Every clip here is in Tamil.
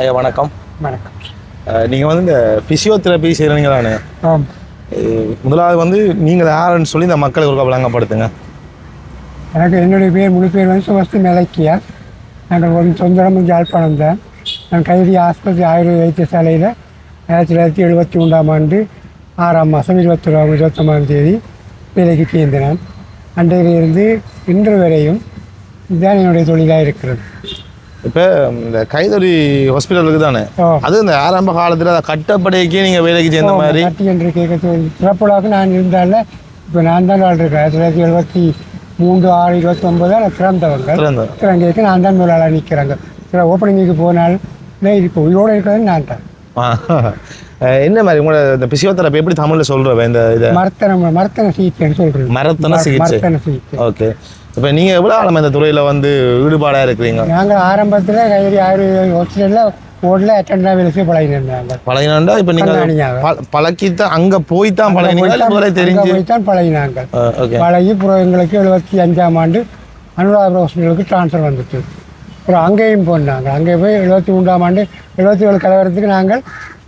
ஐயா வணக்கம். வணக்கம். நீங்கள் வந்து இந்த ஃபிசியோதெரப்பி செய்கிறீங்க தானே முதலாவது வந்து நீங்கள் யாருன்னு சொல்லி இந்த மக்களுக்கு ஒரு விளங்கப்படுத்துங்க. எனக்கு என்னுடைய பேர் முழு பேர் வந்து சுமஸ்தி மெலக்கியா நாங்கள் ஒரு சொந்த இடம் யாழ்ப்பாணம் தான் நான் கைதி ஆஸ்பத்திரி ஆயுர்வேத வைத்தியசாலையில் ஆயிரத்தி தொள்ளாயிரத்தி எழுபத்தி மூன்றாம் ஆண்டு ஆறாம் மாதம் இருபத்தொரு இருபத்தொம்பதாம் தேதி வேலைக்கு சேர்ந்தேன். அன்றையிலிருந்து இன்று வரையும் இதுதான் என்னுடைய தொழிலாக இருக்கிறது. இப்போ இந்த கைதொலி ஹாஸ்பிட்டலுக்கு தானே. அது இந்த ஆரம்ப காலத்தில் அதை கட்டப்படைக்கு நீங்கள் வேலைக்கு சேர்ந்த மாதிரி. கட்டி என்று கேட்க நான் இருந்தால இப்போ நான் தான் வாழ்றேன் ஆயிரத்தி தொள்ளாயிரத்தி எழுபத்தி மூன்று ஆறு இருபத்தொம்பது நான் சிறந்தவங்க திறந்த சிறங்கைக்கு நான் தான் முதலாளாக நிற்கிறாங்க. சில ஓப்பனிங்குக்கு போனால் இப்போ உயிரோடு இருக்கிறது நான் தான். ஆ. அஹ் என்ன மாதிரி உங்களோட இந்த பிசியோதெரப்பி எப்படி தமிழில் சொல்கிறவ இந்த இதை? மரத்தன மரத்தன சிகிச்சைன்னு சொல்கிறது மரத்தன சிகிச்சை. மரத்தன சிகிச்சை. ஓகே. இப்போ நீங்கள் எவ்வளோ ஆழம் இந்த துறையில் வந்து ஈடுபாடாக இருக்கிறீங்க? நாங்கள் ஆரம்பத்தில் கைதி ஆயுர்வேத ஹாஸ்பிட்டலில் ஓட்டில் அட்டண்டாக வேலை செய்ய பழகினாங்க பழகினாண்டா இப்போ நீங்கள் பழக்கித்தான் அங்கே போய் தான் முதல்ல தெரிஞ்சு? போய் தான் பழகினாங்க பழகி அப்புறம் எங்களுக்கு எழுபத்தி அஞ்சாம் ஆண்டு அனுராதபுரம் ஹாஸ்பிட்டலுக்கு ட்ரான்ஸ்ஃபர் வந்துச்சு. அப்புறம் அங்கேயும் போனாங்க. அங்கே போய் எழுபத்தி மூன்றாம் ஆண்டு எழுபத்தி ஏழு கலவரத்துக்கு நாங்கள்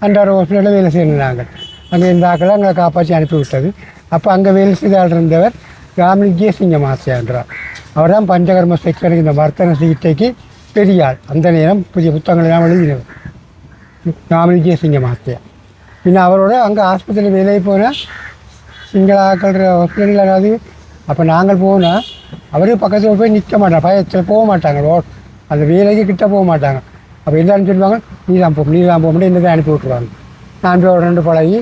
அன்றாட ஹாஸ்பிட்டலில் வேலை செய்யணும் நாங்கள் அங்கே இந்த ஆக்களை எங்களை காப்பாற்றி அனுப்பி விட்டது அப்போ அங்கே வேலை செய்த ஆள் இருந்தவர் ராமலி ஜெயசிங்கம் ஆசையான்றார் அவர் தான் பஞ்சகர்ம செக்ஷனுக்கு இந்த வர்த்தன சிகிச்சைக்கு பெரியாள் அந்த நேரம் புதிய புத்தகங்கள் எல்லாம் எழுதினவர். ராமலி ஜெயசிங்கம் ஆசையா பின்ன அவரோட அங்கே ஆஸ்பத்திரியில் வேலைக்கு போனால் சிங்களாக்கள் ஹாஸ்பிட்டலில் அதாவது அப்போ நாங்கள் போனால் அவரே பக்கத்தில் போய் நிற்க மாட்டாங்க பயத்தில் போக மாட்டாங்க. ரோட் அந்த வேலைக்கு கிட்ட போக மாட்டாங்க. அப்போ என்னன்னு சொல்லுவாங்க நீ தான் போ நீ தான் போக முடியும் இந்த அனுப்பி விட்டுருவாங்க. நான் ஒரு ரெண்டு பழகி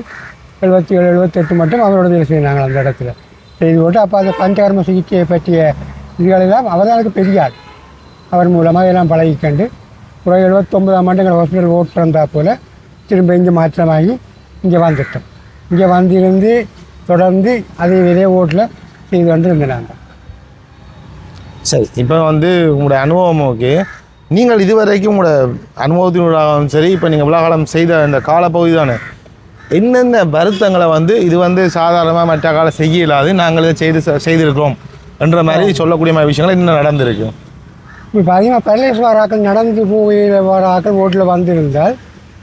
எழுபத்தி ஏழு எழுபத்தெட்டு மட்டும் அவரோட வேலை செய்தாங்க அந்த இடத்துல. செய்து கொண்டு அப்போ அந்த பஞ்சகர்ம சிகிச்சையை பற்றிய இதுகளெல்லாம் அவர் தான் எனக்கு பெரியார் அவர் மூலமாக எல்லாம் பழகிக்கண்டு ஒரு எழுபத்தொம்பதாம் ஆண்டு எங்கள் ஹாஸ்பிட்டல் ஓட்டு வந்தா போல் திரும்ப இங்கே மாற்றமாகி இங்கே வந்துட்டோம் இங்கே வந்திருந்து தொடர்ந்து அதே இதே ஓட்டில் செய்து வந்து இருந்தாங்க சரி இப்போ வந்து உங்களுடைய அனுபவம் ஓகே. நீங்கள் இதுவரைக்கும் உங்களோட அனுபவத்தினூடாகவும் சரி இப்போ நீங்கள் விழாகாலம் செய்த இந்த காலப்பகுதி தானே? என்னென்ன வருத்தங்களை வந்து இது வந்து சாதாரணமாக மற்ற காலம் செய்ய இயலாது நாங்கள் இதை செய்து செய்திருக்கிறோம் என்ற மாதிரி சொல்லக்கூடிய மாதிரி விஷயங்கள் என்ன நடந்திருக்கு. இப்போ அதிகமாக பரலேஸ் வாராக்கள் நடந்து போய் வாராக்கள் ஓட்டில் வந்திருந்தால்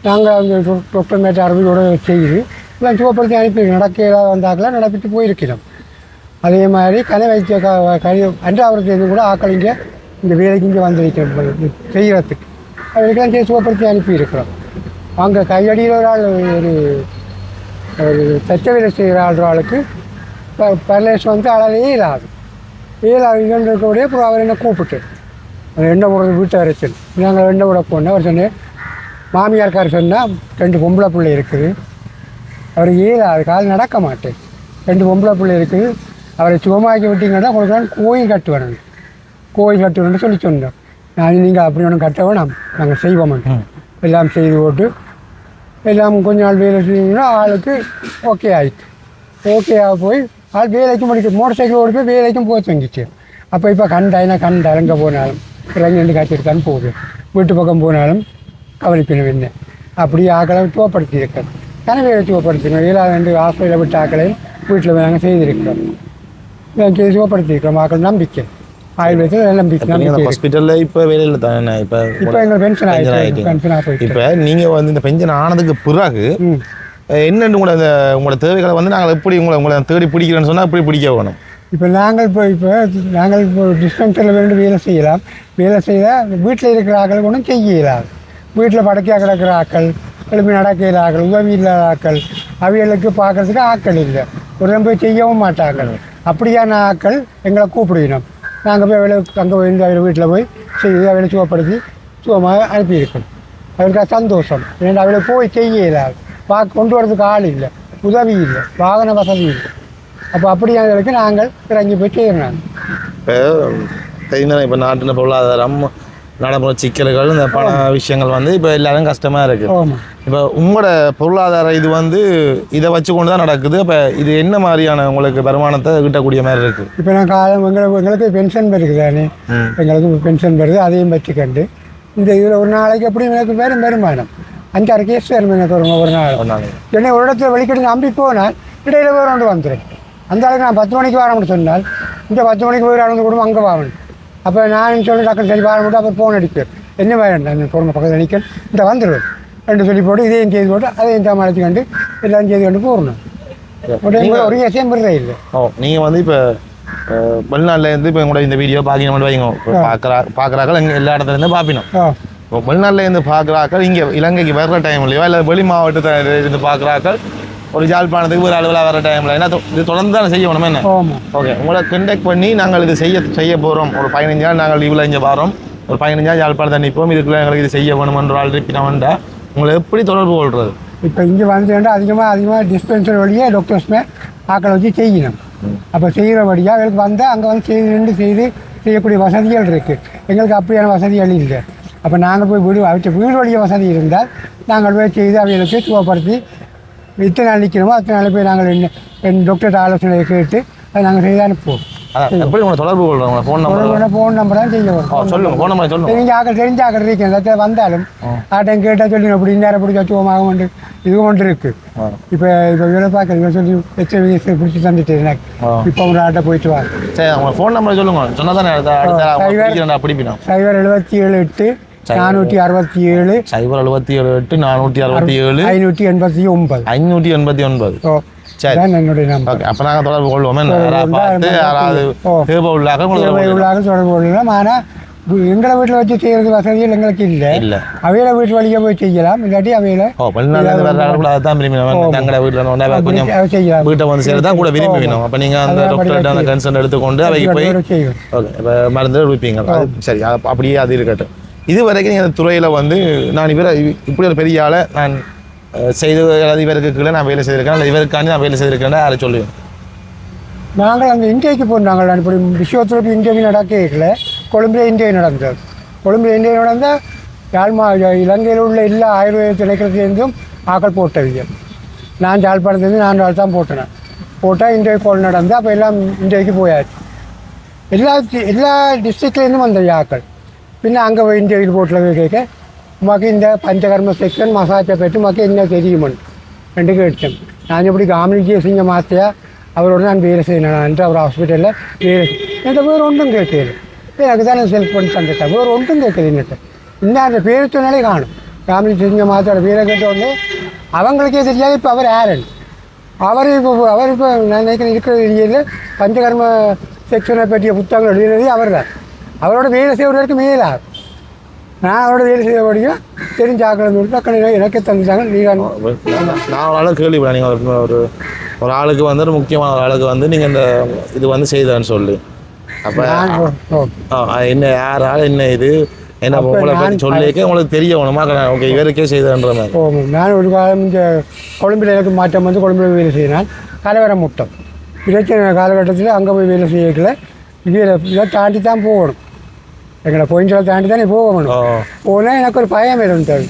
நாங்கள் அந்த டாக்டர் அரபியோட செய்து எல்லாம் சுகப்படுத்தி அனுப்பி நடக்க வந்தாக்கெல்லாம் நடப்பிட்டு போயிருக்கிறோம். அதே மாதிரி கனை வைத்திய க கனி அன்றாவரத்துலேருந்து கூட ஆக்கள் இங்கே இந்த வேலைக்கு இங்கே வந்திருக்கிறோம் செய்கிறதுக்கு. செய்து சுகப்படுத்தி அனுப்பி இருக்கிறோம் அங்கே கையடியில் ஒரு ஆள் ஒரு ஒரு தச்ச வேலை செய்கிற ஆள் ஆளுக்கு பரலேஸ் வந்து அழலே இல்லாது இயலாது இருக்கக்கூடிய அப்புறம் அவர் என்ன கூப்பிட்டு அந்த எண்ணெய் போடுறது வீட்டு அரைச்சல் நாங்கள் எண்ணெய் விட போனோம். அவர் சொன்னேன் மாமியார்கார் சொன்னால் ரெண்டு பொம்பளை பிள்ளை இருக்குது. அவர் இயலாது கால் நடக்க மாட்டேன். ரெண்டு பொம்பளை பிள்ளை இருக்குது. அவரை சுகமாக்கி விட்டீங்கன்னா கொடுக்கலாம் கோயில் கட்டு வரணும் கோயில் கட்டு வரணும்னு சொல்லி சொன்னோம் நான் நீங்கள் அப்படி ஒன்றும் கட்ட வேணாம். நாங்கள் செய்வோம். எல்லாம் செய்து போட்டு எல்லாம் கொஞ்ச நாள் வேலை செஞ்சோம்னா ஆளுக்கு ஓகே ஆயிடுச்சு ஆக போய் ஆள் வேலைக்கு முடிக்கும் மோட்டர் சைக்கிள் ஓடி போய் வேலைக்கும் போக செஞ்சிச்சு அப்போ இப்போ கண்டாயினா கண்ட எங்கே போனாலும் இறங்கி ரெண்டு காய்ச்சி போகுது வீட்டு பக்கம் போனாலும் கவனிக்கணும் என்ன. அப்படி ஆக்களை துவப்படுத்தி இருக்கிறோம் கனவை சுவப்படுத்தினோம் ஏழாவது ரெண்டு ஹாஸ்பிட்டலில் விட்ட ஆக்களையும் வீட்டில் நாங்கள் செய்திருக்கிறோம். இதை சுகப்படுத்தியிருக்கிறோம் ஆக்கள் நம்பிக்கை. ஆயுர்வேதத்தில் நம்பிக்கை நீங்கள் அந்த நம்பிக்கை ஹாஸ்பிட்டலில் இப்போ வேலையில் தானே இப்போ இப்போ எங்களுக்கு பென்ஷன் பென்ஷனாக போயிட்டு இப்போ நீங்கள் வந்து இந்த பெஞ்சன் ஆனதுக்கு பிறகு என்னென்னு உங்களோட இந்த உங்களோட தேவைகளை வந்து நாங்கள் எப்படி உங்களை உங்களை தேடி பிடிக்கிறேன்னு சொன்னால் எப்படி பிடிக்க வேணும்? இப்போ நாங்கள் இப்போ இப்போ நாங்கள் இப்போ டிஸ்பென்சரில் வேண்டு வேலை செய்யலாம். வேலை செய்தால் வீட்டில் இருக்கிற ஆக்கள் ஒன்றும் செய்ய இயலாது வீட்டில் படக்கையாக கிடக்கிற ஆக்கள் எழுப்பி நடக்கையில் ஆக்கள் உதவி இல்லாத ஆக்கள் அவைகளுக்கு பார்க்கறதுக்கு ஆக்கள் இல்லை. ஒரு போய் செய்யவும் மாட்டாங்க அப்படியான ஆக்கள் எங்களை கூப்பிடணும். நாங்கள் போய் அவளை அங்கே போய் அவளை வீட்டில் போய் செய்து அவளை சுகப்படுத்தி சுகமாக அனுப்பியிருக்கணும். அவளுக்கு சந்தோஷம். ஏன்னா அவளை போய் செய்ய பா கொண்டு வரதுக்கு ஆள் இல்லை. உதவி இல்லை. வாகன வசதி இல்லை. அப்போ அப்படியானவர்களுக்கு நாங்கள் இறங்கி போய் செய்யணும் இப்போ இப்போ நாட்டின் பொருளாதாரம் நடைமுறை சிக்கல்கள் இந்த பண விஷயங்கள் வந்து இப்போ எல்லாரும் கஷ்டமாக இருக்குது இப்போ உங்களோட பொருளாதார இது வந்து இதை வச்சு கொண்டு தான் நடக்குது. அப்போ இது என்ன மாதிரியான உங்களுக்கு வருமானத்தை கிட்டக்கூடிய மாதிரி இருக்குது இப்போ நான் காலம் எங்களுக்கு எங்களுக்கு பென்ஷன் வருது தானே. எங்களுக்கு பென்ஷன் வருது அதையும் வச்சுக்கண்டு. இந்த இதில் ஒரு நாளைக்கு எப்படி எனக்கு வெறும் வருமானம்? அஞ்சாறு கேஸ் வரும் எனக்கு ஒரு ஒரு நாள். என்னை ஒரு இடத்துல வெளிக்கிட்டு நம்பி போனால் இடையில வேறு ஒன்று வந்துடும் அந்த அளவுக்கு நான் பத்து மணிக்கு வரணும்னு சொன்னால் இந்த பத்து மணிக்கு போய் நடந்து கூட அங்கே வாங்கணும் அப்போ நான் சொல்லி டக்குனு சரி வர மட்டும் அப்போ ஃபோன் அடிப்பேன் என்ன வேண்டாம் அந்த பொறுமை பக்கத்தில் நிற்க இந்த வந்துடுவேன் ரெண்டு சொல்லி போட்டு இதையும் செய்து போட்டு அதையும் சமாளித்து கண்டு எல்லாம் செய்து கொண்டு போகணும் ஒரு விஷயம் விடுறே இல்லை. ஓ நீங்கள் வந்து இப்போ வெளிநாட்டில் இருந்து இப்போ கூட இந்த வீடியோ பார்க்கணும் வைங்க. பார்க்குறா பார்க்குறாக்கள் எங்கே எல்லா இடத்துல இருந்து பார்ப்பினோம் இப்போ வெளிநாட்டில் இருந்து பார்க்குறாக்கள் இங்கே இலங்கைக்கு வர்ற டைம்லையோ இல்லை வெளி மாவட்டத்தில் இருந்து பார்க்குறாக்கள் ஒரு யாழ்ப்பாணத்துக்கு ஒரு அளவில் வர டைமில் ஏன்னா இது தொடர்ந்து தானே செய்யணும் என்ன? ஓகே உங்களை கண்டெக்ட் பண்ணி நாங்கள் இது செய்ய செய்ய போகிறோம் ஒரு பதினஞ்சு நாள் நாங்கள் லீவில் இங்கே வரோம். ஒரு பதினஞ்சு நாள் யாழ்ப்பாணத்தை நிற்போம் இதுக்குள்ள எங்களுக்கு இது செய்ய வேணுமென்ற ஆள் இருப்பினவன்டா உங்களை எப்படி தொடர்பு கொள்வது இப்போ இங்கே வந்துட்டா அதிகமாக அதிகமாக டிஸ்பென்சரி வழியே டாக்டர்ஸ்மே ஆக்களை வச்சு செய்யணும். அப்போ செய்கிற வழியாக அவங்களுக்கு வந்தால் அங்கே வந்து செய்து நின்று செய்து செய்யக்கூடிய வசதிகள் இருக்குது எங்களுக்கு அப்படியான வசதிகள் இல்லை. அப்போ நாங்கள் போய் வீடு அவற்றை வீடு வழிய வசதி இருந்தால் நாங்கள் போய் செய்து அவைகளுக்கு சுகப்படுத்தி இத்தனை நாள் நிற்கிறோமோ அத்தனை நாள் போய் நாங்கள் என்ன என் டாக்டர் ஆலோசனையை கேட்டு அதை நாங்கள் செய்து அனுப்புவோம் எப்படி உங்களை தொடர்பு கொள்றோம் உங்களை ஃபோன் நம்பர் ஃபோன் நம்பர் தான் செய்ய வரும் சொல்லுங்க ஃபோன் நம்பர் சொல்லுங்க. தெரிஞ்ச ஆக்கள் தெரிஞ்ச ஆக்கள் இருக்கேன் சத்த வந்தாலும் ஆட்டம் கேட்டால் சொல்லி இப்படி நேரம் பிடிச்சி வச்சுவோமாக கொண்டு இது கொண்டு இருக்கு. இப்போ இப்போ இவரை பார்க்குறீங்க சொல்லி எச்ச பிடிச்சி தந்துட்டு எனக்கு. இப்போ ஒரு ஆட்டை போயிட்டு வா. சரி உங்க ஃபோன் நம்பர் சொல்லுங்க. சொன்னா தானே அடுத்த பிடிப்பினோம். சைபர் எழுபத்தி ஏழு எட்டு நானூற்றி அறுபத்தி ஏழு சைபர் எழுபத்தி ஏழு எட்டு நானூற்றி அறுபத்தி ஏழு ஐநூற்றி எண்பத்தி ஒன்பது ஐநூற்றி எண்பத்தி ஒன்பது சரி. என்னுடைய நம்பர் அப்போ நாங்கள் தொடர்பு கொள்வோம் பார்த்து யாராவது. தேவை உள்ளாக தொடர்பு கொள்ளலாம் ஆனால் எங்களை வீட்டில் வச்சு செய்கிறது வசதிகள் எங்களுக்கு இல்லை இல்ல அவையில வீட்டு வழியாக போய் செய்யலாம் இல்லாட்டி அவையில ஓ வெளிநாட்டில் வேறு ஆளுக்குள்ள அதை தான் விரும்பி வேணும் தங்களை வீட்டில் கொஞ்சம் செய்யலாம் வீட்டை வந்து செய்கிறது தான் கூட விரும்பி வேணும் அப்போ நீங்கள் அந்த அதான் டாக்டர்கிட்ட அந்த கன்சர்ன் எடுத்துக்கொண்டு அவைக்கு போய் ஓகே இப்போ மருந்து கொடுப்பீங்க சரி அப்படியே அது இருக்கட்டும் இது வரைக்கும் இந்த துறையில் வந்து நான் இவரை இப்படி ஒரு பெரிய ஆளை நான் செய்து அதாவது இவருக்கு கீழே நான் வேலை செய்திருக்கேன். அல்லது இவருக்காண்டி நான் வேலை செய்திருக்கேன் அதை சொல்லுவேன். நாங்கள் அந்த இந்தியாவுக்கு போனாங்க. நான் இப்படி விஸ்வத்துறப்பு நடக்கவே இல்லை. கொழும்புல இன்டர்வியூ நடந்தது. கொழும்பில் இந்தியா நடந்தால் யாழ்மா இலங்கையில் உள்ள எல்லா ஆயுர்வேத திணைக்களத்திலிருந்தும் ஆக்கள் போட்டது நான் யாழ்ப்பாணத்துலேருந்து நான் நாள் தான் போட்டேன். போட்டால் இன்டர்வியூ கோல் நடந்து அப்போ எல்லாம் இந்தியாவுக்கு போயாச்சு. எல்லா எல்லா டிஸ்ட்ரிக்ட்லேருந்தும் வந்த யாக்கள் பின்ன அங்கே போய் இன்டர்வியூ போட்டில் போய் கேட்க உமக்கு இந்த பஞ்சகர்ம செக்ஷன் மசாஜை பற்றி உமக்கு என்ன தெரியுமன் ரெண்டு கேட்டேன் நான் எப்படி காமினிஜி சிங்க மாத்தியா அவரோட நான் வேலை செய்யணும் என்று அவர் ஹாஸ்பிட்டலில் வேலை என்கிட்ட வேறு ஒன்றும் கேட்கல எனக்கு தானே செல்ஃப் பண்ணி தந்துட்டேன் வேறு ஒன்றும் கேட்கல என்னட்ட இன்னும் அந்த பேர் சொன்னாலே காணும் காமினிஜி சிங்க மாத்தியோட பேரை கேட்ட உடனே அவங்களுக்கே தெரியாது இப்போ அவர் யாருன்னு அவர் இப்போ அவர் இப்போ நான் நினைக்கிறேன் இருக்கிற ஏரியாவில் பஞ்சகர்ம செக்ஷனை பற்றிய புத்தகங்கள் எழுதினது அவர் தான் அவரோட வேலை செய்வதற்கு மேலார் நான் அவரோட வேலை செய்யபடியும் தெரிஞ்ச ஆக்கள் சொல்லி டக்குனு எனக்கு தந்துட்டாங்க நீங்கள் நான் ஒரு கேள்விப்பட்டேன் நீங்கள் ஒரு ஒரு ஆளுக்கு வந்து முக்கியமான ஒரு ஆளுக்கு வந்து நீங்கள் இந்த இது வந்து செய்தேன்னு சொல்லி. அப்போ. என்ன யார் ஆள் என்ன இது? என்ன உங்களை பற்றி சொல்லிக்க உங்களுக்கு தெரிய வேணுமா? ஓகே இவருக்கே செய்தேன்ற மாதிரி. ஓ நான் ஒரு காலம் இந்த கொழும்பில் எனக்கு மாற்றம் வந்து கொழும்பில் வேலை செய்யினான் கலவரம் முட்டம். பிரச்சனை காலகட்டத்தில் அங்கே போய் வேலை செய்யக்கல. இதை தாண்டி தான் போகணும். எங்களை பாயிண்டில் தாண்டி தானே போகணும். போனால் எனக்கு ஒரு பயம் இருந்தது.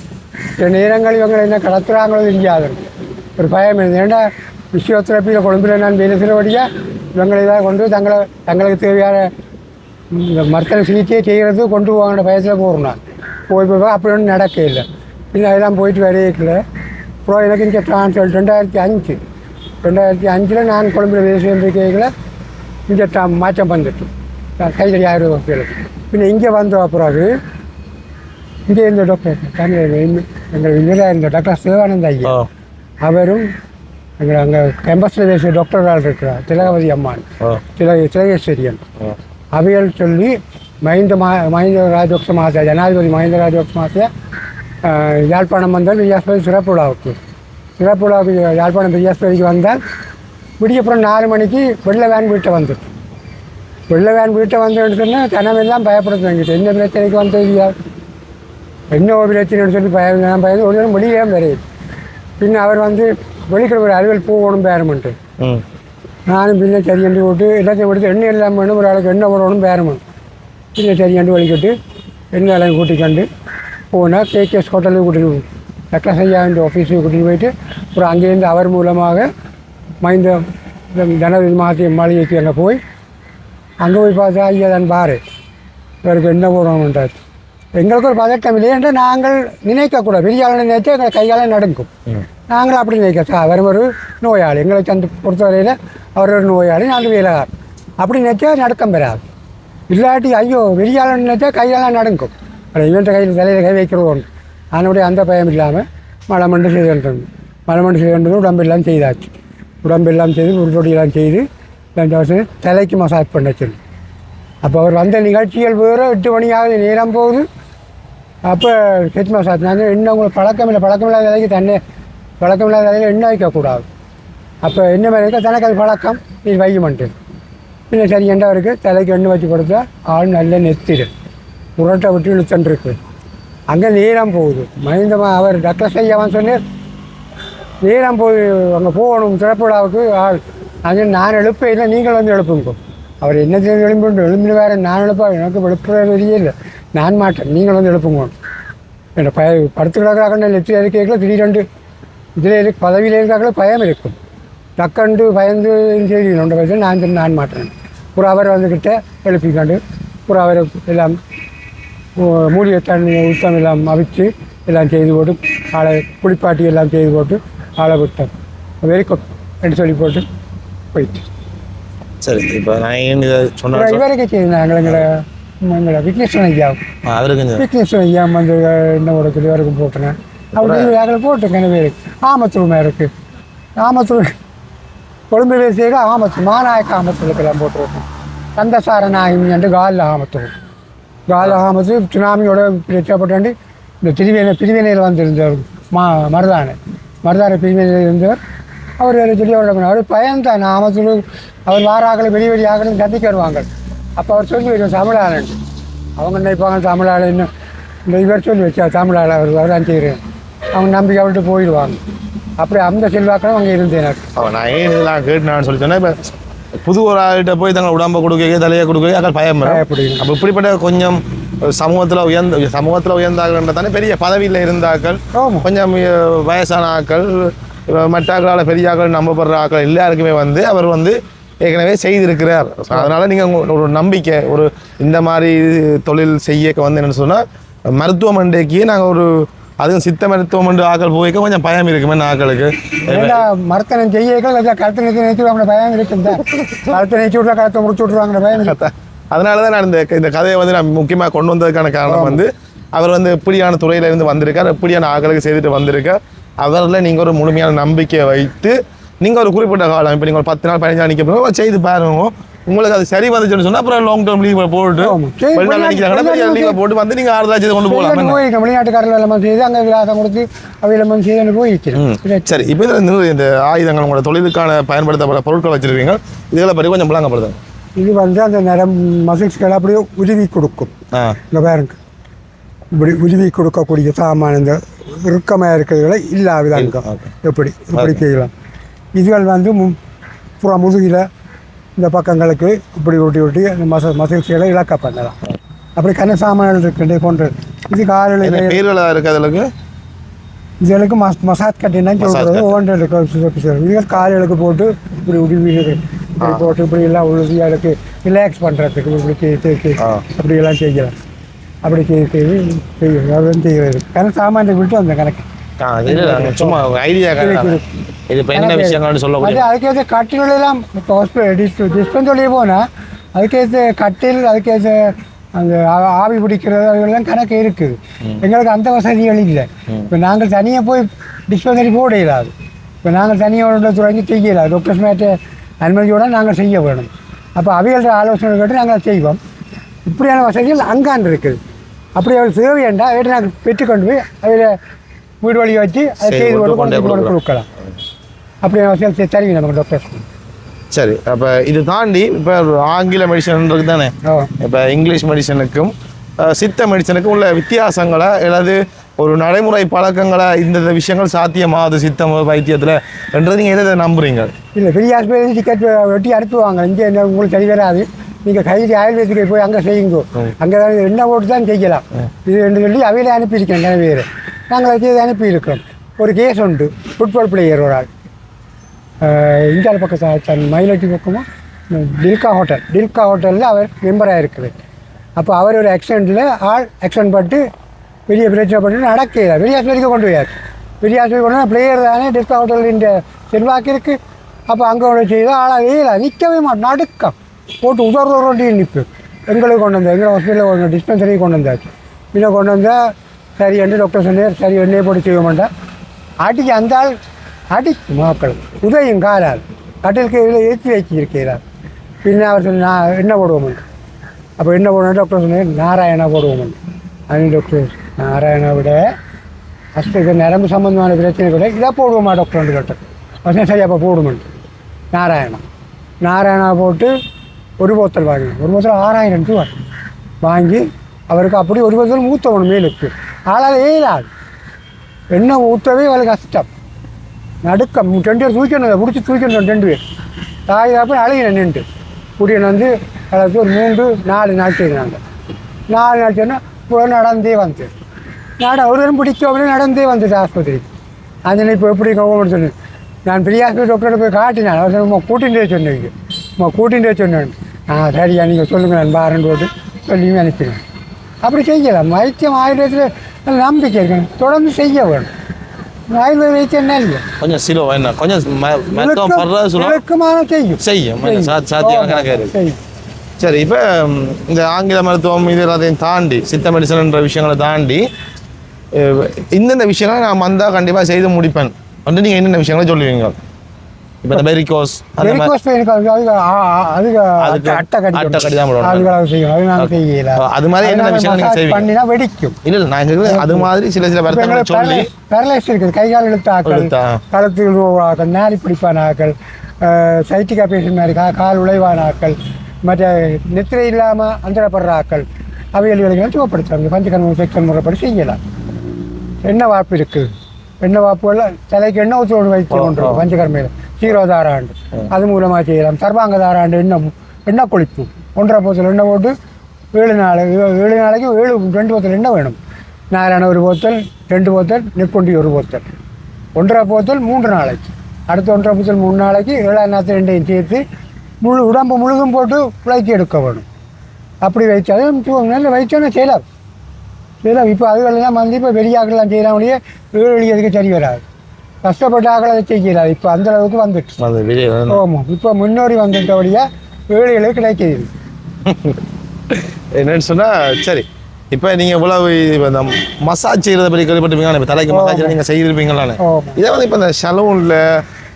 சில நேரங்கள் இவங்க என்ன கடத்துறாங்களோ தெரியாது. ஒரு பயம் இருந்தது. ஏன்னா விஸ்வத்திரப்பியில் கொழும்பில் நான் வேலை செய்கிறபடியாக இவங்களை தான் கொண்டு தங்களை தங்களுக்கு தேவையான இந்த மருத்துவ சிகிச்சையை செய்கிறது கொண்டு போவாங்க பயத்தில் போகிறோம் நான். போய் போய் அப்படி ஒன்றும் நடக்க இல்லை. பின்ன அதெல்லாம் போயிட்டு வரையிக்கல அப்புறம் எனக்கு இங்கே ட்ரான்ஸ்ஃபர் ரெண்டாயிரத்தி அஞ்சு. ரெண்டாயிரத்தி அஞ்சில் நான் கொழும்பில் வேலை செய்திருக்கையில் இங்கே ட மாற்றம் வந்துட்டு. நான் கைதடி பின்ன இங்கே வந்த பிறகு. இங்கே இருந்த டாக்டர் தமிழ் எங்கள் இதில் இருந்த டாக்டர் சிவானந்த ஐயா. அவரும் எங்கள் அங்கே கேம்பஸில் பேசிய டாக்டர் ஆள் இருக்கிறார் திலகவதி அம்மான். ஓ திலக திலகேஸ்வரியன். அவைகள் சொல்லி மஹிந்த மா மஹிந்த ராஜபக்ச மாசா ஜனாதிபதி மஹிந்த ராஜபக்ச மாசா யாழ்ப்பாணம் வந்தால் விஜயாஸ்பதி சிறப்பு விழாவுக்கு. சிறப்பு விழாவுக்கு யாழ்ப்பாணம் விஜயாஸ்பதிக்கு வந்தால் விடியப்புறம் நாலு மணிக்கு வெள்ளை வேன் வீட்டை வந்துட்டு. வெள்ளை வேன் வீட்டை வந்தோன்னு சொன்னால் ஜனமெல்லாம் பயப்படுத்துவாங்கிட்டு என்ன பிரச்சனைக்கு வந்தது இல்லையா? என்ன ஒரு பிரச்சனைன்னு சொல்லி பயம் நான் பயந்து ஒரு நேரம் வெளியே வரையுது பின்ன அவர் வந்து வெளிக்கிற ஒரு அலுவல் போகணும் பேரமெண்ட்டு ம். நானும் பின்ன சரியண்டு விட்டு எல்லாத்தையும் எடுத்து எண்ணெய் எல்லாம் வேணும் ஒரு ஆளுக்கு எண்ணெய் போடணும் பேரணும் பின்ன சரியண்டு வலிக்கிட்டு எண்ணெய் எல்லாம் கூட்டிக்கண்டு போனால் கேகேஎஸ் ஹோட்டலுக்கு கூட்டிட்டு ஐயா இந்த ஆஃபீஸுக்கு கூட்டிட்டு போயிட்டு அப்புறம் அங்கேருந்து அவர் மூலமாக மைந்த மாதம் மாளிகைக்கு அங்கே போய் பார்த்தா ஐயா தான் பாரு. இவருக்கு என்ன போடணுன்றார் எங்களுக்கு ஒரு பதட்டம் இல்லை என்று நாங்கள் நினைக்கக்கூடாது ஆளை நினைச்சா எங்களை கையால் நடுங்கும். ம். நாங்களும் அப்படி நினைக்க சார் அவர் ஒரு நோயாளி. எங்களை தந்து பொறுத்தவரையில் அவர் ஒரு நோயாளி நாங்கள் வேலைக்கார் அப்படி நினைச்சா நடுக்கம் பெறாது. இல்லாட்டி ஐயோ வெளியாளன் நினைச்சா கையெல்லாம் நடுங்கும். ஆனால் இவன்ட்ட கையில் தலையில் கை வைக்கிறது ஒன்று அதனுடைய அந்த பயம் இல்லாமல் மழை மண்டு செய்து மழை மண்டு செய்து கொண்டது உடம்பெல்லாம் செய்தாச்சு. உடம்பெல்லாம் செய்து உருட்டொடியெல்லாம் செய்து ரெண்டு வருஷம் தலைக்கு மசாஜ் பண்ண சொல்லி. அப்போ அவர் வந்த நிகழ்ச்சிகள் வேறு எட்டு மணி ஆகுது நேரம் போகுது. அப்போ ஹெட் மசாஜ் நான் இன்னும் உங்களுக்கு பழக்கம் இல்லை பழக்கம் இல்லாத வேலைக்கு தண்ணி பழக்கம் இல்லாத வேலையில் எண்ணெய் வைக்கக்கூடாது அப்போ என்ன மாதிரி இருக்கோ தனக்கு அது பழக்கம். நீ வைக்க மாட்டேன் பின்ன சரி இருக்குது தலைக்கு எண்ணெய் வச்சு கொடுத்தா ஆள் நல்ல நெத்திடு புரோட்டை விட்டு இழுத்துருக்கு அங்கே நேரம் போகுது. மனிதமா அவர் டாக்டர் செய்யவான்னு சொன்னேன் நேரம் போய் அங்கே போகணும். திறப்பு விழாவுக்கு ஆள் அது நான் எழுப்ப நீங்கள் வந்து எழுப்புங்க. அவர் என்ன செய்து எழுப்பிட்டு எழுப்பின வேறு நான் எழுப்பா எனக்கு எழுப்புற வெளியே இல்லை. நான் மாட்டேன் நீங்கள் வந்து எழுப்புங்க. என்ன பய படுத்து கிடக்கிறாங்க நெத்தி இருக்கைக்குள்ள திடீரெண்டு இதில் இருக்கு பதவியில் இருக்காங்களே பயம் இருக்கும். டக்கண்டு பயந்து செய்தி நொண்ட வயசு நான் திரு நான் மாட்டேன். ஒரு அவர் வந்துக்கிட்ட எழுப்பிக்காண்டு ஒரு அவரை எல்லாம் ஓ- மூலிகை தண்ணி உத்தம் எல்லாம் அவிச்சு எல்லாம் செய்து போட்டு ஆளை குளிப்பாட்டி எல்லாம் செய்து போட்டு ஆளை விட்டேன் வெரி என்று சொல்லி போட்டு போயிட்டு. சரி இப்போ நான் ஏன் இதை சொன்னா அப்புறம் இவருக்கு செய்தாங்க எங்களை எங்களை விக்னேஸ்வரன் ஐயா. அவருக்கு விக்னேஸ்வரன் ஐயா வந்து என்ன ஒரு வரைக்கும் போட்டுனேன் அப்படி அதில் போட்டு கிணறு இருக்கு. ஆமத்தூர் ஆமத்தூர் கொழும்பு செய்ய ஆமத்தூர் மாநாயக்க ஆமத்தூருக்கெல்லாம் போட்டுருக்கோம். கந்தசார என்று காலில் ஆமத்தூர் காலில் ஆமத்து சுனாமியோட பிரச்சனைப்பட்டு இந்த திருவேனை பிரிவினையில் வந்திருந்தவர் மா மருதானை. மருதான பிரிவினையில் இருந்தவர் அவர் வேறு சொல்லி அவர் அவர் பயன்தான் ஆமத்தூர் அவர் வாராக்களை வெளி வெளி ஆகணும் சந்திக்க வருவாங்க. அப்போ அவர் சொல்லி வச்சோம் தமிழாளன். அவங்க நினைப்பாங்க? தமிழாளன் இந்த இவர் சொல்லி வச்சா தமிழாள அவர் அவர் செய்கிறேன் அவங்க நம்பிக்கை விட்டு போயிடுவாங்க. அப்படி அந்த செல்வாக்களும் அங்கே இருந்தேன் அவன் நான் ஏன் இதெல்லாம் கேட்டுனான்னு சொல்லி சொன்னேன் இப்போ புது ஒரு ஆள்கிட்ட போய் தங்கள் உடம்ப கொடுக்க தலையை கொடுக்க அக்கா பயம். பயப்படுவீங்க. அப்போ இப்படிப்பட்ட கொஞ்சம் சமூகத்தில் உயர்ந்த சமூகத்தில் உயர்ந்தார்கள் தானே பெரிய பதவியில் இருந்தாக்கள் கொஞ்சம் வயசான ஆக்கள் அஹ், மற்ற ஆக்களால் பெரிய ஆக்கள் நம்பப்படுற ஆக்கள் எல்லாருக்குமே வந்து அவர் வந்து ஏற்கனவே செய்திருக்கிறார். அதனால நீங்கள் ஒரு நம்பிக்கை ஒரு இந்த மாதிரி தொழில் செய்ய வந்து என்னன்னு சொன்னால் மருத்துவமனைக்கு நாங்கள் ஒரு அதுவும் சித்த மருத்துவமனை ஆக்கள் போய்க்க கொஞ்சம் பயம் இருக்குமே ஆக்களுக்கு. ஏன்னா மரத்தனம் செய்யக்கள் இல்லை கருத்து நிறுத்தி நிறுத்தி வாங்கின பயம் இருக்குதா கருத்தை நிறுத்தி விட்றா கருத்தை முடிச்சு விட்ருவாங்கிற பயம் அதனால தான் நான் இந்த இந்த கதையை வந்து நான் முக்கியமாக கொண்டு வந்ததுக்கான காரணம் வந்து அவர் வந்து எப்படியான துறையில இருந்து வந்திருக்கார் எப்படியான ஆக்களுக்கு செய்துட்டு வந்திருக்கார். அவரில் நீங்கள் ஒரு முழுமையான நம்பிக்கையை வைத்து நீங்கள் ஒரு குறிப்பிட்ட காலம் இப்போ நீங்கள் ஒரு பத்து நாள் பதினஞ்சு நாள் நிற்க செய்து பாருங்க. உங்களுக்கு அது சரி வந்துச்சுன்னு சொன்னால் அப்புறம் லாங் டேர்ம் லீவ் போட்டு ஆமா. சரி, வெளிநாடு வெளிநாட்டு- நிற்கிறாங்கன்னா பெரிய வெளிநாட்டு லீவை போட்டு வந்து நீங்கள் ஆறுதல் செய்து கொண்டு போகலாம். போயிருக்கேன் வெளிநாட்டுக்காரர்கள் எல்லாம் செய்து அங்கே விலாசம் கொடுத்து அவையிலம் செய்து போயிருக்கிறேன் சரி. இப்போ இதில் இந்த இந்த ஆயுதங்கள் உங்களோட தொழிலுக்கான பயன்படுத்தப்பட்ட பொருட்கள் வச்சிருக்கீங்க. இதுகளை பற்றி கொஞ்சம் விளங்கப்படுது இது வந்து அந்த நரம் மசில்ஸ்கள் அப்படியே உதவி கொடுக்கும். இந்த பாருங்க. இப்படி உதவி கொடுக்கக்கூடிய சாமான் இந்த இறுக்கமாக இருக்கிறதுகளை இல்லாவிதாங்க. எப்படி? இப்படி செய்யலாம். இதுகள் வந்து புற முதுகில் இந்த பக்கங்களுக்கு இப்படி ஒட்டி ஒட்டி அந்த மச மசில்ஸ்களை இலக்க பண்ணலாம். அப்படி கன சாமான்கள் இருக்கின்றே கொண்டு இது காலையில் பேர்கள் இருக்கு அதுக்கு இதுகளுக்கு மஸ் மசாஜ் கட்டினா சொல்கிறது. ஒவ்வொன்று இதுகள் காலைகளுக்கு போட்டு இப்படி உருவி இப்படி போட்டு இப்படி எல்லாம் உழுதி அதுக்கு ரிலாக்ஸ் பண்ணுறதுக்கு இப்படி ஆ. அப்படி எல்லாம் செய்யலாம். அப்படி செய்யும் செய்கிறது கணக்கு சாமான் விட்டு அந்த கணக்கு சும்மா ஐடியா இது இப்போ என்ன விஷயங்கள்னு சொல்ல அது முடியும் அதுக்கேற்ற கட்டில் எல்லாம் இப்போ ஹாஸ்பிட்டல் டிஸ்பென்ஸ் வெளியே போனால் அதுக்கேற்ற கட்டில் அதுக்கேற்ற அந்த ஆவி பிடிக்கிறது அதெல்லாம் கணக்கு இருக்குது எங்களுக்கு அந்த வசதிகள் இல்லை இப்போ நாங்கள் தனியாக போய் டிஸ்பென்சரி போட இயலாது இப்போ நாங்கள் தனியாக துறைக்கு செய்ய இயலாது டாக்டர்ஸ் மேட்டு அனுமதியோட நாங்கள் செய்ய வேணும் அப்போ அவைகளோட ஆலோசனை கேட்டு நாங்கள் செய்வோம் இப்படியான வசதிகள் அங்காண்டு இருக்குது அப்படி அவள் தேவையாண்டா அதை நாங்கள் பெற்றுக்கொண்டு போய் அதில் வீடு வழி வச்சு அதை செய்து கொண்டு கொடுக்கலாம். அப்படியான வசதிகள் செ- தருவீங்க நமக்கு டாக்டர் சரி அப்போ இது தாண்டி இப்போ ஆங்கில மெடிசன் இருக்கு தானே இப்போ இங்கிலீஷ் மெடிசனுக்கும் சித்த மெடிசனுக்கும் உள்ள வித்தியாசங்களை அல்லது ஒரு நடைமுறை பழக்கங்களை? இந்த விஷயங்கள் சாத்தியமாகுது சித்தம் வைத்தியத்தில் என்றது நீங்கள் எதை நம்புறீங்க? இல்லை பெரிய ஆஸ்பத்திரி டிக்கெட் வெட்டி அனுப்புவாங்க. இங்கே உங்களுக்கு சரி வராது. நீங்கள் கைது ஆயுர்வேதிக்கு போய் அங்கே செய்யுங்க. அங்கே தான் என்ன போட்டு தான் செய்யலாம் இது என்று சொல்லி அவையில அனுப்பியிருக்கேன் நிறைய பேர். நாங்கள் அதை அனுப்பியிருக்கிறோம். ஒரு கேஸ் உண்டு. ஃபுட்பால் பிளேயர் ஒரு ஆள். இந்தியாவில் பக்கம் தன் மயிலட்டி பக்கமாக டில்கா ஹோட்டல். டில்கா ஹோட்டலில் அவர் மெம்பராக இருக்குது அப்போ அவர் ஒரு ஆக்சிடெண்ட்டில் ஆள் ஆக்சிடென்ட் பட்டு பெரிய பிரச்சனை பட்டு நடக்கல பெரிய ஆஸ்பத்திரிக்கு கொண்டு போயார் பெரிய ஆஸ்பத்திரி கொண்டு பிளேயர் தானே டில்கா ஹோட்டலின் செல்வாக்கு இருக்குது அப்போ அங்கே ஒன்று செய்தால் ஆளாக நிற்கவே மாட்டோம். நடுக்கம். போட்டு உதர் உதறி நிற்பு எங்களுக்கு கொண்டு வந்தார். எங்களை ஹாஸ்பிட்டலில் கொண்டு டிஸ்பென்சரியும் கொண்டு வந்தார். பின்ன கொண்டு வந்தால் சரி என்று டாக்டர் சொன்னார்? சரி எண்ணெய் போட்டு செய்ய மாட்டேன் ஆட்டிக்கு அந்த அடிச்சு அடிக்கு மக்கள் உதயம் காலால். கட்டிலுக்கு இதில் ஏற்றி வச்சிருக்கிறார். பின்ன அவர் சொன்ன நான் என்ன போடுவோம்? அப்போ என்ன போடுவோம்? டாக்டர் சொன்னார் நாராயணா போடுவோம். அது டாக்டர் நாராயணா விட ஃபஸ்ட்டு இது நரம்பு சம்மந்தமான பிரச்சனை கூட இதை போடுவோமா டாக்டர் கேட்டேன் ஃபஸ்ட்டு சரி அப்போ போடுமெண்டு நாராயணா. நாராயணா போட்டு ஒரு போத்தல் வாங்கினேன் ஒரு போத்தல் ஆறாயிரம் ரூபா வாங்கி அவருக்கு அப்படி ஒரு போத்தல் ஊற்றணும் மேலுக்கு ஆளால் ஏலாது. என்ன ஊற்றவே அவளுக்கு கஷ்டம். நடுக்கம். ரெண்டு பேர் தூக்கணும் பிடிச்சி தூக்கணும் ரெண்டு பேர். தாய் தாப்பு அழகின நின்று. குடியன் வந்து அதாவது ஒரு மூன்று நாலு நாள் நாலு நாள் நடந்தே வந்து. நட ஒருவரும் பிடிக்காமலே நடந்தே வந்தது ஆஸ்பத்திரிக்கு அந்த இப்போ எப்படி கவர்மெண்ட் சொன்னேன் நான் பெரிய ஆஸ்பத்திரி டாக்டர் போய் காட்டினேன். அவர் சொன்ன, உம்மா கூட்டிகிட்டே சொன்னீங்க. உம்மா கூட்டிகிட்டே சொன்னேன். ஆ சரியா நீங்கள் சொல்லுங்கள் நான் பாருன்னு போட்டு சொல்லி அனுப்பினேன் அப்படி செய்யலாம். வைத்தியம் ஆயுர்வேதத்தில் நம்பிக்கை இருக்கணும். தொடர்ந்து செய்ய வேணும். ஆயுர்வேத வைத்தியம் என்ன இல்லை கொஞ்சம் சிலோ என்ன கொஞ்சம் விளக்கமான செய்யும். செய்யும். சாத்தியம் கணக்காக இருக்கு. செய்யும். சரி இப்போ இந்த ஆங்கில மருத்துவம் இது எல்லாத்தையும் தாண்டி சித்த மெடிசன்ன்ற விஷயங்களை தாண்டி இந்தந்த விஷயங்களை நான் வந்தால் கண்டிப்பாக செய்து முடிப்பேன். வந்து நீங்கள் என்னென்ன விஷயங்களை சொல்லுவீங்க? இப்போ இந்த வெரிகோஸ் வெரிகோஸ் அதுக்கு அட்டை கடிக்கணும் அட்டை கடி தான் போடணும். அது நாங்கள் மாதிரி என்னென்ன விஷயம் நீங்க செய்வீங்க? பண்ணினா வெடிக்கும். இல்லை இல்லை நான் கேட்குறது அது மாதிரி சில சில வருத்தங்களை சொல்லி பேரலைஸ் இருக்குது. கை கால் இழுத்த. ஆக்கள் இழுத்தா. கழுத்து ஆக்கள் நாரி பிடிப்பான ஆக்கள் சைட்டிகா பேஷண்ட் மாதிரி கா கால் உழைவான ஆக்கள் மற்ற நித்திரை இல்லாமல் அந்தரப்படுற ஆக்கள் அவைகளுக்கு சுகப்படுத்துறாங்க பஞ்சகர்ம செக்ஷன் முறைப்படி செய்யலாம். என்ன வாப்பு இருக்குது வைத்து கொண்டு பஞ்சகர்மையில் சீரோ தாராண்டு அது மூலமாக செய்யலாம் சர்வாங்க தாராண்டு எண்ணெய் எண்ணெய் குளிப்பு ஒன்றரை போத்தல் எண்ணெய் போட்டு ஏழு நாள் ஏழு நாளைக்கு ஏழு ரெண்டு போத்தல் எண்ணெய் வேணும் நாராயண ஒரு போத்தல் ரெண்டு போத்தல் நெற்கொண்டி ஒரு போத்தல் ஒன்றரை போத்தல் மூன்று நாளைக்கு அடுத்த ஒன்றரை போத்தல் மூணு நாளைக்கு ஏழாம் நாற்று ரெண்டையும் சேர்த்து முழு உடம்பு முழுதும் போட்டு குழைச்சி எடுக்க வேணும் அப்படி வைத்தாலும் நல்ல வைத்தோன்னா செய்யலாம் இல்லை இப்போ அதுகளெல்லாம் வந்து இப்போ பெரிய ஆக்கள்லாம் செய்கிறாங்களே ஏழு எதுக்கு சரி வராது. கஷ்டப்பட்ட ஆக்களை வச்சு செய்யலாம் இப்போ அந்த அளவுக்கு வந்துட்டு. ஆமாம் இப்போ முன்னோடி வந்துட்டபடியா ஏழைகளுக்கு கிடைக்கிது என்னன்னு சொன்னால் சரி. இப்போ நீங்கள் இவ்வளவு இந்த மசாஜ் செய்கிறத பற்றி கேள்விப்பட்டிருப்பீங்க இப்போ தலைக்கு மசாஜ் நீங்கள் செய்திருப்பீங்களான்னு. ஆமாம் இதே வந்து இப்போ இந்த சலூனில்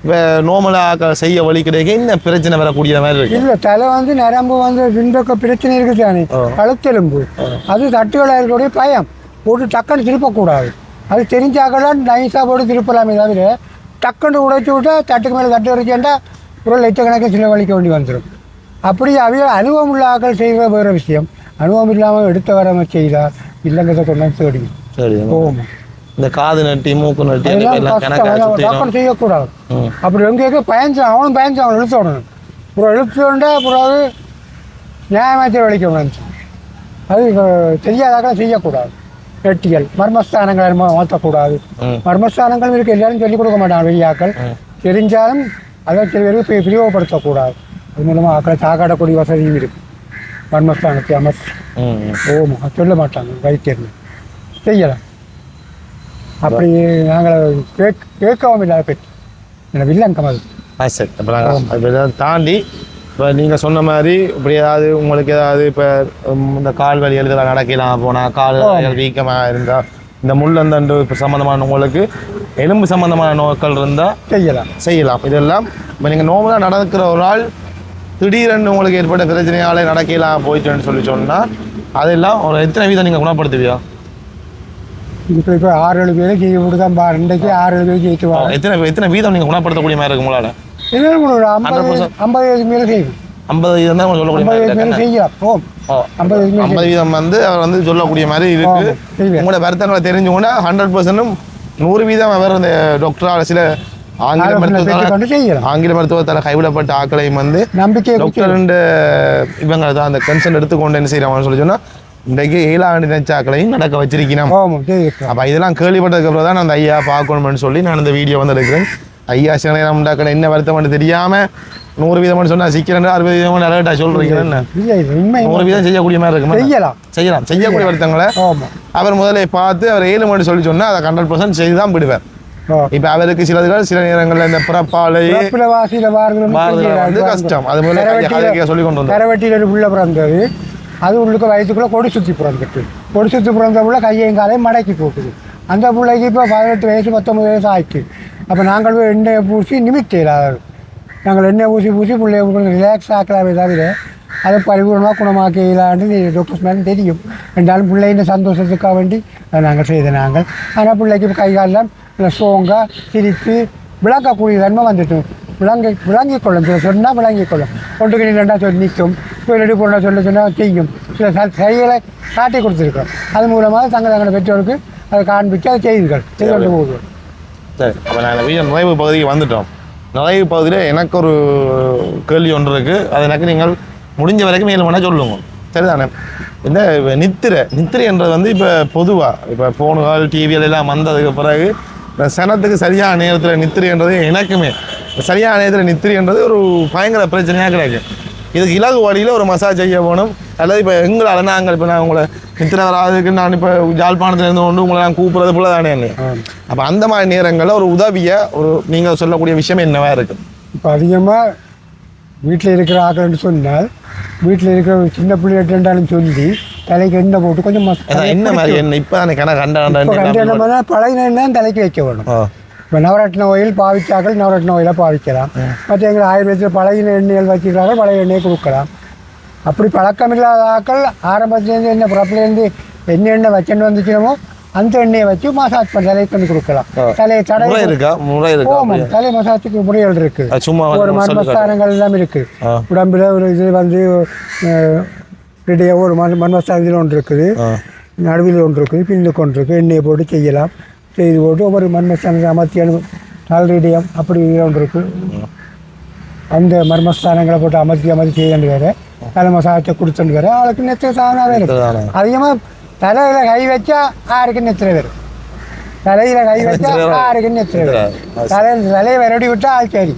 இப்போ நோமலாக செய்ய வழி கிடைக்க என்ன பிரச்சனை வரக்கூடிய மாதிரி இருக்கு? இல்லை தலை வந்து நரம்பு வந்து விண்டோக்க பிரச்சனை இருக்குது தானே. கழுத்தெலும்பு. அது தட்டுகளாக இருக்கக்கூடிய பயம். போட்டு டக்குன்னு திருப்பக்கூடாது. அது தெரிஞ்சாக்கலாம் நைஸாக போட்டு திருப்பலாமே தவிர டக்குன்னு உடைச்சி விட்டா தட்டுக்கு மேலே தட்டு வரைக்கேண்டா ஒரு லட்சக்கணக்கில் சில வலிக்க வேண்டி வந்துடும் அப்படி அவைய அனுபவம் உள்ள ஆக்கள் செய்கிற வேறு விஷயம். அனுபவம் இல்லாமல் எடுத்த வராமல் செய்தால் இல்லைங்கிறத கொண்டாந்து தேடி போவோம். இந்த காது நட்டி மூக்கு நட்டி கணக்காக செய்யக்கூடாது. அப்படி எங்கே பயஞ்சான் அவனும் பயஞ்சான் அவன் இழுத்து விடணும். அப்புறம் இழுத்து விட்டா பிறகு நியாயமாச்சு வலிக்கணும் அது இப்போ தெரியாதாக செய்யக்கூடாது. வெட்டிகள் மர்மஸ்தானங்களை மாற்றக்கூடாது. மர்மஸ்தானங்கள் இருக்கு. எல்லாரும் சொல்லிக் கொடுக்க மாட்டாங்க வெளியாக்கள். தெரிஞ்சாலும் அதை சில பேருக்கு பிரிவுபடுத்தக்கூடாது அது மூலமாக ஆக்களை சாக்காடக்கூடிய வசதியும் இருக்கு. மர்மஸ்தானத்தை அமர் ம் ம். ஓமா சொல்ல மாட்டாங்க வைத்தியர்கள். செய்யலாம். அப்படி நாங்கள் கேக் கேட்கவும் இல்லாத பெற்று எனக்கு வில்லங்கம் அது சரி. இப்போ நாங்கள் இதை தாண்டி இப்போ நீங்கள் சொன்ன மாதிரி இப்படி ஏதாவது உங்களுக்கு ஏதாவது இப்போ இந்த கால் வலி எழுதலாம் நடக்கலாம் போனால் கால் வீக்கமாக இருந்தால் இந்த முள்ளந்தண்டு இப்போ சம்மந்தமான உங்களுக்கு எலும்பு சம்மந்தமான நோய்கள் இருந்தால் செய்யலாம். செய்யலாம். இதெல்லாம் இப்போ நீங்கள் நோம்பலாக நடக்கிற ஒரு ஆள் திடீரென்று உங்களுக்கு ஏற்பட்ட பிரச்சனையால் நடக்கலாம் போயிட்டுன்னு சொல்லி சொன்னால் அதெல்லாம் ஒரு எத்தனை வீதம் நீங்கள் குணப்படுத்துவியா? இப்போ இப்போ ஆறு ஏழு பேரும் செய்ய விட்டு தான் பா ரெண்டைக்கு ஆறு ஏழு பேர் ஜெயிச்சு வா எத்தனை எத்தனை வீதம் நீங்கள் குணப்படுத்தக்கூடிய மாதிரி இருக்கு உங்களால்? கூட ஒரு ஐம்பது ஐம்பது வயதுக்கு மேலே செய்யும் ஐம்பது வீதம் தான் சொல்லக்கூடிய ஐம்பது வீதம் வந்து அவர் வந்து சொல்லக்கூடிய மாதிரி இருக்கு. உங்களோட வருத்தங்களை தெரிஞ்சுக்கொண்டா ஹண்ட்ரட் பர்சன்டும் நூறு வீதம் அவர் அந்த டாக்டரால் சில ஆங்கில மருத்துவத்தால் ஆங்கில மருத்துவத்தால் கைவிடப்பட்ட ஆக்களையும் வந்து நம்பிக்கையை டாக்டர் இவங்க தான் அந்த கன்சர்ன் எடுத்துக்கொண்டு என்ன செய்யறாங்கன்னு சொல்லி சொன்னா இன்றைக்கு ஏழாண்டு நினைச்ச ஆக்களையும் நடக்க வச்சிருக்கணும். அப்போ இதெல்லாம் கேள்விப்பட்டதுக்கு அப்புறம் தான் நான் அந்த ஐயா பார்க்கணும்னு சொல்லி நான் இந்த வீடியோ வந்து எடுக்கிறேன். ஐயா சில நேரம் உண்டாக்கின என்ன வருத்தம் தெரியாம நூறு வீதம்னு சொன்னா சீக்கிரம் அறுபது வீதம் அலர்ட்டா சொல்றீங்க. என்ன இல்லை இது உண்மை. நூறு வீதம் செய்யக்கூடிய மாதிரி இருக்குமா செய்யலாம். செய்யலாம். செய்யக்கூடிய வருத்தங்களை அவர் முதல்ல பார்த்து அவர் ஏழு மணி சொல்லி சொன்னா அதை ஹண்ட்ரட் பர்சன்ட் செய்து தான் விடுவார் ஓ இப்போ அவருக்கு சிலதுகள் சில நேரங்களில் இந்த பிறப்பாலை வந்து கஷ்டம். அது முதல்ல சொல்லி கொண்டு வந்தார். கரவெட்டியில் ஒரு புள்ள பிறந்தது. அது உள்ளுக்கு வயசுக்குள்ளே கொடி சுற்றி பிறந்துட்டு கொடி சுற்றி பிறந்த பிள்ளை கையையும் காலையும் மடக்கி போட்டுது. அந்த பிள்ளைக்கு இப்போ பதினெட்டு வயசு பத்தொம்பது வயசு ஆயிடுச்சு அப்போ நாங்கள் போய் எண்ணெயை பூசி நிமித்திடாது நாங்கள் எண்ணெய் பூசி பூசி பிள்ளைய கொஞ்சம் ரிலாக்ஸ் ஆக்கலாமே தவிர அதை பரிபூர்ணமாக குணமாக்கலான்னு டாக்டர்ஸ் மேலே தெரியும். ரெண்டாலும் பிள்ளைங்க சந்தோஷத்துக்காக வேண்டி நாங்கள் செய்த நாங்கள். ஆனால் பிள்ளைக்கு இப்போ கை காலெல்லாம் இல்லை சிரித்து விளக்கக்கூடிய தன்மை வந்துட்டோம் விளங்கி விளங்கிக் கொள்ளும் சில சொன்னால் விளங்கிக் கொள்ளும் ஒன்றுக்கு ரெண்டாக சொல்லி நிற்கும். ரெடி போட சொல்ல சொன்னால் செய்யும் சில செயலை காட்டி கொடுத்துருக்கோம் அது மூலமாக தங்கள் தங்களோட பெற்றோருக்கு அதை காண்பித்து அதை செய்யுங்கள் செய்து கொண்டு போகுது. சரி. அப்போ நான் வீடியோ நிறைவு பகுதிக்கு வந்துட்டோம். நிறைவு பகுதியில் எனக்கு ஒரு கேள்வி ஒன்று இருக்குது அது எனக்கு நீங்கள் முடிஞ்ச வரைக்கும் மேலும் வேணால் சொல்லுங்க. சரிதானே? இந்த நித்திரை நித்திரைன்றது வந்து இப்போ பொதுவாக இப்போ ஃபோனுகள் டிவிகள் எல்லாம் வந்ததுக்கு பிறகு சனத்துக்கு சரியான நேரத்தில் நித்திரைன்றது எனக்குமே. சரியான நேரத்தில் நித்திரைன்றது ஒரு பயங்கர பிரச்சனையாக கிடைக்கும் இதுக்கு இலகு வழியில் ஒரு மசாஜ் செய்ய போகணும் அல்லது இப்போ எங்களால் நாங்கள் இப்போ நான் உங்களை நித்திரை வராதுக்கு நான் இப்போ யாழ்ப்பாணத்துல இருந்து கொண்டு உங்களை நான் கூப்பிட்றது போல தானே அப்போ அந்த மாதிரி நேரங்களில் ஒரு உதவியை ஒரு நீங்கள் சொல்லக்கூடிய விஷயம் என்னவா இருக்கு? இப்போ அதிகமாக வீட்டில் இருக்கிற ஆக்கள்னு சொன்னால் வீட்டில் இருக்கிற சின்ன பிள்ளைகிட்டாலும் சொல்லி தலைக்கு எண்ணெய் போட்டு கொஞ்சம் என்ன மாதிரி என்ன இப்போ கண்ட இப்போ கண்டு என்ன கண்ட பண்ணால் பழைய எண்ணெய் தலைக்கு வைக்க வேணும். இப்போ நவரத்ன ஆயில் பாவிச்சாக்கள் நவரத்ன ஆயிலை பாவிக்கலாம். மற்ற எங்கள் ஆயுர்வேதத்தில் பழைய எண்ணெய்கள் வச்சுக்கிறார்கள் பழைய எண்ணெயை கொடுக்கலாம். அப்படி பழக்கமில்லாத ஆக்கள் ஆரம்பத்துலேருந்து என்ன பிறப்புலேருந்து என்ன எண்ணெய் வச்சுன்னு வந்துச்சுனமோ அந்த எண்ணெயை வச்சு மசாஜ் பண்ணி தலைக்கு பண்ணி கொடுக்கலாம். தலையை தடை முறை இருக்கா? முறை இருக்கா? ஓமம் தலை மசாஜுக்கு முறைகள் இருக்குது சும்மா ஒரு. மர்மஸ்தானங்கள் எல்லாம் இருக்குது. உடம்புல ஒரு இது வந்து ரெடியாக ஒரு மண் மர்மஸ்தானத்தில் ஒன்று இருக்குது. நடுவில் ஒன்று இருக்குது. பின்னுக்கு ஒன்று இருக்குது. எண்ணெயை போட்டு செய்யலாம். செய்து போட்டு ஒவ்வொரு மர்மஸ்தானத்தை அமர்த்தி அனு டால்ரேடியம் அப்படி ஒன்று இருக்குது. அந்த மர்மஸ்தானங்களை போட்டு அமர்த்தி அமர்த்தி செய்யண்டு வேறு. தலை மசாஜை கொடுத்துட்டு வேறு. ஆளுக்கு நெத்திர இருக்குது தானே. அதிகமாக தலையில் கை வச்சா ஆருக்கு நெத்திர வரும். தலையில் கை வச்சா. ஆருக்கு நெத்திர வரும். அது தலை தலையை விரட்டி விட்டா ஆள் சரி.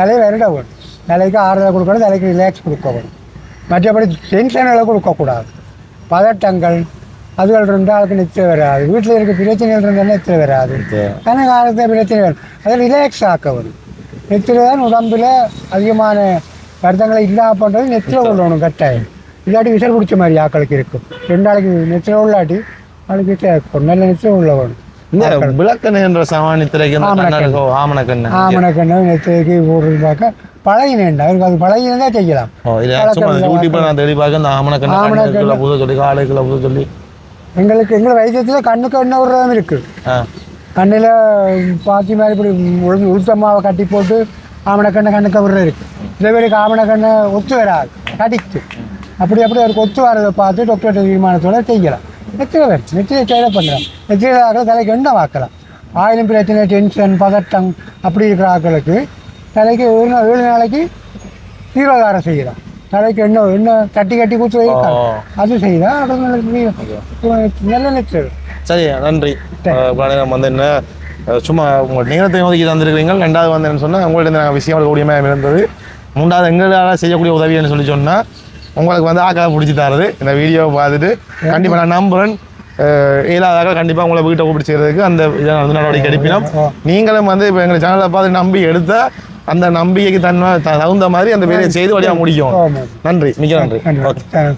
தலையை விரட்ட வேணும் தலைக்கு ஆறுதல் கொடுக்கணும். தலைக்கு ரிலாக்ஸ் கொடுக்க வேணும் மற்றபடி டென்ஷன்களை கொடுக்கக்கூடாது. பதட்டங்கள் அதுகள் இருந்தால் ஆளுக்கு நிச்சயம் வராது. வீட்டில் இருக்க பிரச்சனைகள் இருந்தால் நிச்சயம் வராது. கன காலத்தில் பிரச்சனை வரும். அதை ரிலாக்ஸ் ஆக்க வரும். நெத்தில தான் உடம்புல அதிகமான வருத்தங்களை இல்லாம பண்ணுறது நெத்தில கொள்ளணும் கட்டாயம். இல்லாட்டி விசல் பிடிச்ச மாதிரி ஆக்களுக்கு இருக்கும். ரெண்டு நாளைக்கு நெத்தில உள்ளாட்டி இருக்கும். நல்ல நெத்தில உள்ள வேணும் இந்த விளக்கணை என்ற சமானித்திரைக்கு இந்த ஆமணக்கண்ணு. ஆமணக்கண்ணு. ஆமணக்கண்ணு நெத்திக்கு போடுறது பார்க்க பழகினேன்டா அவருக்கு அது பழகினா செய்யலாம் இது. யூடியூப்ல நான் தேடி பார்க்க இந்த ஆமணக்கண்ணு ஆமணக்கண்ணு. கண்ணுக்குள்ள புது சொல்லி காலுக்குள்ள புது சொல்லி. எங்களுக்கு எங்கள் வைத்தியத்தில் கண்ணுக்கு எண்ணெய் விடுறதும் இருக்குது ஆ. கண்ணில் பாத்தி மாதிரி இப்படி உளுந்து உளுத்தம்மாவை கட்டி போட்டு ஆமணக்கண்ணை கண்ணுக்கு விடுறது இருக்குது சில பேருக்கு ஆமணக்கண்ணை ஒத்து வராது கடிக்கு அப்படி அப்படி அவருக்கு ஒத்து வரதை பார்த்து டாக்டர் தீர்மானத்தோட செய்யலாம். நெத்திர பேர்? செய்த பண்ணலாம் நெத்திர ஆக்கள் தலைக்கு எண்ணெய் வாக்கலாம்? ஆயிரம் பிரச்சனை டென்ஷன் பதட்டம் அப்படி இருக்கிற ஆக்களுக்கு தலைக்கு ஏழு நாள் ஏழு நாளைக்கு தீவிரதாரம் செய்யலாம். தலைக்கு எண்ணெய் எண்ணெய் கட்டி கட்டி ஓ. அது அப்புறம் நல்ல நெத்திர சரி நன்றி. நேரம் வந்து என்ன? சும்மா உங்கள் நேரத்தை ஒதுக்கி தந்திருக்கிறீங்க ரெண்டாவது வந்து என்ன சொன்னால் உங்கள்ட்ட நாங்கள் விஷயம் கூடியமாக இருந்தது. மூன்றாவது எங்களால் செய்யக்கூடிய உதவின்னு சொல்லி சொன்னால் உங்களுக்கு வந்து ஆக்காக பிடிச்சி தரது. இந்த வீடியோவை பார்த்துட்டு கண்டிப்பாக நான் நம்புறேன். அஹ் இயலாதாக கண்டிப்பாக உங்களை வீட்டை பிடிச்சிக்கிறதுக்கு அந்த இதை வந்து நடவடிக்கை எடுப்பினோம். நீங்களும் வந்து இப்போ எங்கள் சேனலை பார்த்து நம்பி எடுத்தால் அந்த நம்பிக்கைக்கு தன்மை தகுந்த மாதிரி அந்த வேலையை செய்து வழியாக முடிக்கும். நன்றி. மிக நன்றி. ஓகே நன்றி